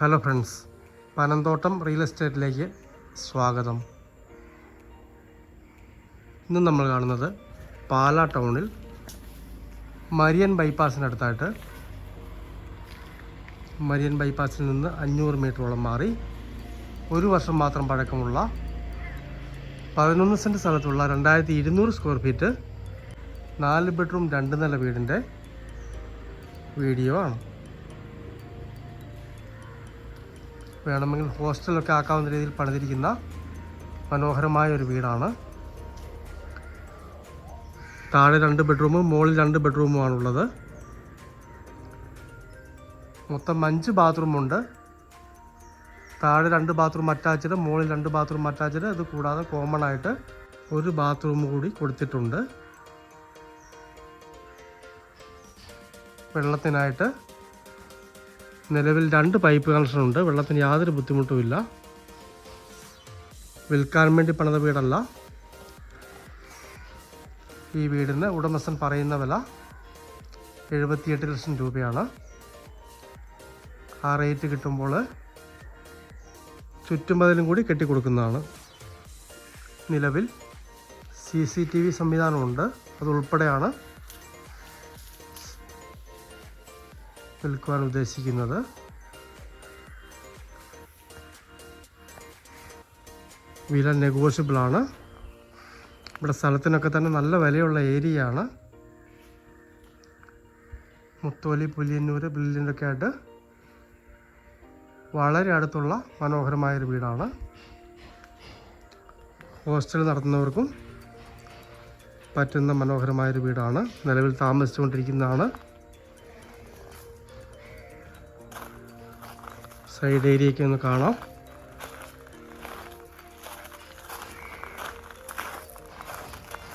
Hello friends Panamthottam real എസ്റ്റേറ്റിലേക്ക് സ്വാഗതം. ഇന്ന് നമ്മൾ കാണുന്നത് പാലാ ടൗണിൽ മരിയൻ ബൈപ്പാസിനടുത്തായിട്ട് മരിയൻ ബൈപ്പാസിൽ നിന്ന് അഞ്ഞൂറ് മീറ്ററോളം മാറി ഒരു വർഷം മാത്രം പഴക്കമുള്ള പതിനൊന്ന് സെന്റ് സ്ഥലത്തുള്ള രണ്ടായിരത്തി ഇരുന്നൂറ് സ്ക്വയർ ഫീറ്റ് നാല് ബെഡ്റൂം രണ്ട് നില വീടിന്റെ വീഡിയോ ആണ്. വേണമെങ്കിൽ ഹോസ്റ്റലൊക്കെ ആക്കാവുന്ന രീതിയിൽ പണിതിരിക്കുന്ന മനോഹരമായ ഒരു വീടാണ്. താഴെ രണ്ട് ബെഡ്റൂമും മുകളിൽ രണ്ട് ബെഡ്റൂമുമാണുള്ളത്. മൊത്തം അഞ്ച് ബാത്റൂമുണ്ട്. താഴെ രണ്ട് ബാത്റൂം അറ്റാച്ച്ഡ് മുകളിൽ രണ്ട് ബാത്റൂം അറ്റാച്ച്ഡ്. അത് കൂടാതെ കോമൺ ആയിട്ട് ഒരു ബാത്റൂം കൂടി കൊടുത്തിട്ടുണ്ട്. വെള്ളത്തിനായിട്ട് നിലവിൽ രണ്ട് പൈപ്പ് കണക്ഷൻ ഉണ്ട്. വെള്ളത്തിന് യാതൊരു ബുദ്ധിമുട്ടുമില്ല വിൽക്കാൻ വേണ്ടി പണിത വീടല്ല. ഈ വീടിന് ഉടമസ്ഥൻ പറയുന്ന വില എഴുപത്തിയെട്ട് ലക്ഷം രൂപയാണ്. ആ റേറ്റ് കിട്ടുമ്പോൾ ചുറ്റുമതിലും കൂടി കെട്ടിക്കൊടുക്കുന്നതാണ്. നിലവിൽ സി സി ടി വി സംവിധാനമുണ്ട്. അതുൾപ്പെടെയാണ് വിൽക്കുവാൻ ഉദ്ദേശിക്കുന്നത്. വില നെഗോഷ്യബിൾ ആണ് ഇവിടെ സ്ഥലത്തിനൊക്കെ തന്നെ നല്ല വിലയുള്ള ഏരിയ ആണ് മുത്തോലി പുലിയന്നൂർ ബ്രില്ലിന്റെയൊക്കെ ആയിട്ട് വളരെ അടുത്തുള്ള മനോഹരമായൊരു വീടാണ്. ഹോസ്റ്റൽ നടത്തുന്നവർക്കും പറ്റുന്ന മനോഹരമായൊരു വീടാണ്. നിലവിൽ താമസിച്ചുകൊണ്ടിരിക്കുന്നതാണ്. സൈഡ് ഏരിയയൊക്കെ ഒന്ന് കാണാം.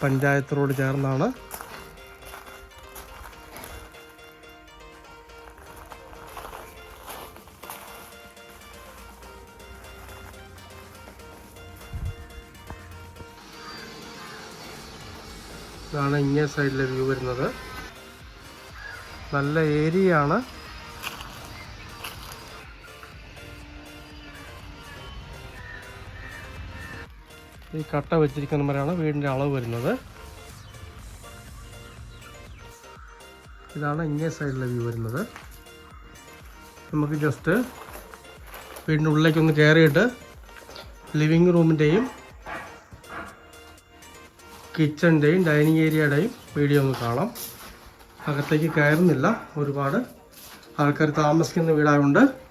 പഞ്ചായത്ത് റോഡ് ചേർന്നാണ്. ഇതാണ് ഇങ്ങേ സൈഡിലെ വ്യൂ വരുന്നത്. നല്ല ഏരിയ ഈ കട്ട വെച്ചിരിക്കുന്ന വരെയാണ് വീടിന്റെ അളവ് വരുന്നത്. ഇതാണ് ഇങ്ങേ സൈഡിലെ വ്യൂ വരുന്നത്. നമുക്ക് ജസ്റ്റ് വീടിന്റെ ഉള്ളിലേക്കൊന്ന് കയറിയിട്ട് ലിവിങ് റൂമിന്റെയും കിച്ചണിന്റെയും ഡൈനിങ് ഏരിയയുടെയും വീഡിയോ ഒന്ന് കാണാം. അകത്തേക്ക് കയറുന്നില്ല. ഒരുപാട് ആൾക്കാർ താമസിക്കുന്ന വീടായതുകൊണ്ട്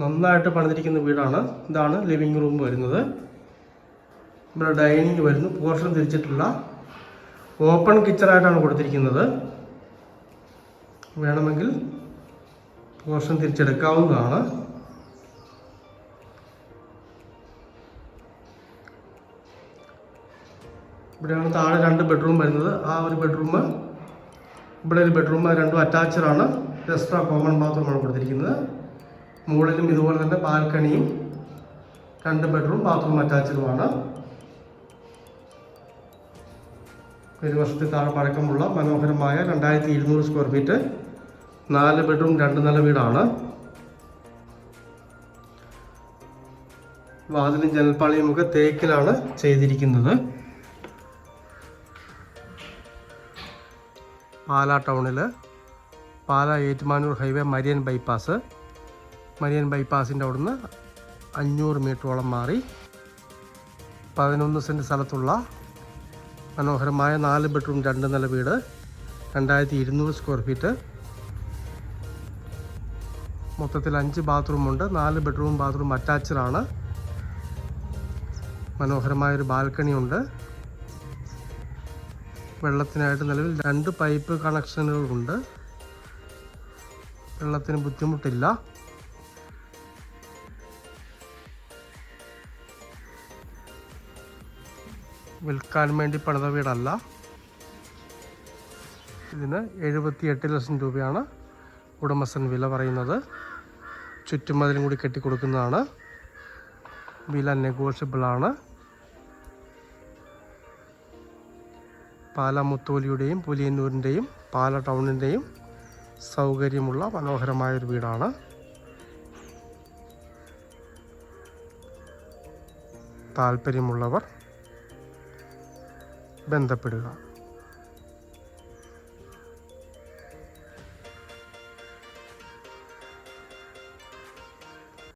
നന്നായിട്ട് പണിതിരിക്കുന്ന വീടാണ്. ഇതാണ് ലിവിങ് റൂം വരുന്നത്. ഇവിടെ ഡൈനിങ് വരുന്നു. പോർഷൻ തിരിച്ചിട്ടുള്ള ഓപ്പൺ കിച്ചണായിട്ടാണ് കൊടുത്തിരിക്കുന്നത്. വേണമെങ്കിൽ പോർഷൻ തിരിച്ചെടുക്കാവുന്നതാണ്. ഇവിടെയാണ് താഴെ രണ്ട് ബെഡ്റൂം വരുന്നത്. ആ ഒരു ബെഡ്റൂം ഇവിടെ ഒരു ബെഡ്റൂം രണ്ടും അറ്റാച്ചഡാണ് എക്സ്ട്രാ കോമൺ ബാത്റൂമാണ് കൊടുത്തിരിക്കുന്നത്. മുകളിലും ഇതുപോലെ തന്നെ ബാൽക്കണിയും രണ്ട് ബെഡ്റൂം ബാത്റൂം അറ്റാച്ചഡുമാണ്. ഒരു വർഷത്തിൽ താഴെ പഴക്കമുള്ള മനോഹരമായ രണ്ടായിരത്തി ഇരുന്നൂറ് സ്ക്വയർ ഫീറ്റ് നാല് ബെഡ്റൂം രണ്ട് നില വീടാണ്. വാതിലും ജനൽപ്പാളിയും ഒക്കെ തേക്കിലാണ് ചെയ്തിരിക്കുന്നത്. പാലാ ടൗണിൽ Pala Ettumanoor highway Marian bypass. Marian ബൈപ്പാസിന്റെ അവിടുന്ന് അഞ്ഞൂറ് മീറ്ററോളം മാറി പതിനൊന്ന് സെന്റ് സ്ഥലത്തുള്ള മനോഹരമായ നാല് ബെഡ്റൂം രണ്ട് നില വീട് രണ്ടായിരത്തി ഇരുന്നൂറ് സ്ക്വയർ ഫീറ്റ്. മൊത്തത്തിൽ അഞ്ച് ബാത്റൂമുണ്ട് നാല് ബെഡ്റൂം ബാത്റൂം അറ്റാച്ചഡാണ് മനോഹരമായൊരു ബാൽക്കണി ഉണ്ട്. വെള്ളത്തിനായിട്ട് നിലവിൽ രണ്ട് പൈപ്പ് കണക്ഷനുകളുണ്ട് വെള്ളത്തിന് ബുദ്ധിമുട്ടില്ല. വിൽക്കാൻ വേണ്ടി പണിത വീടല്ല. ഇതിന് എഴുപത്തി എട്ട് ലക്ഷം രൂപയാണ് ഉടമസ്ഥൻ വില പറയുന്നത്. ചുറ്റുമതിലും കൂടി കെട്ടിക്കൊടുക്കുന്നതാണ്. വില നെഗോഷ്യബിൾ ആണ് പാല മുത്തോലിയുടെയും പുലിയന്നൂരിന്റെയും പാല ടൗണിന്റെയും സൗകര്യമുള്ള മനോഹരമായൊരു വീടാണ്. താല്പര്യമുള്ളവർ ബന്ധപ്പെടുക.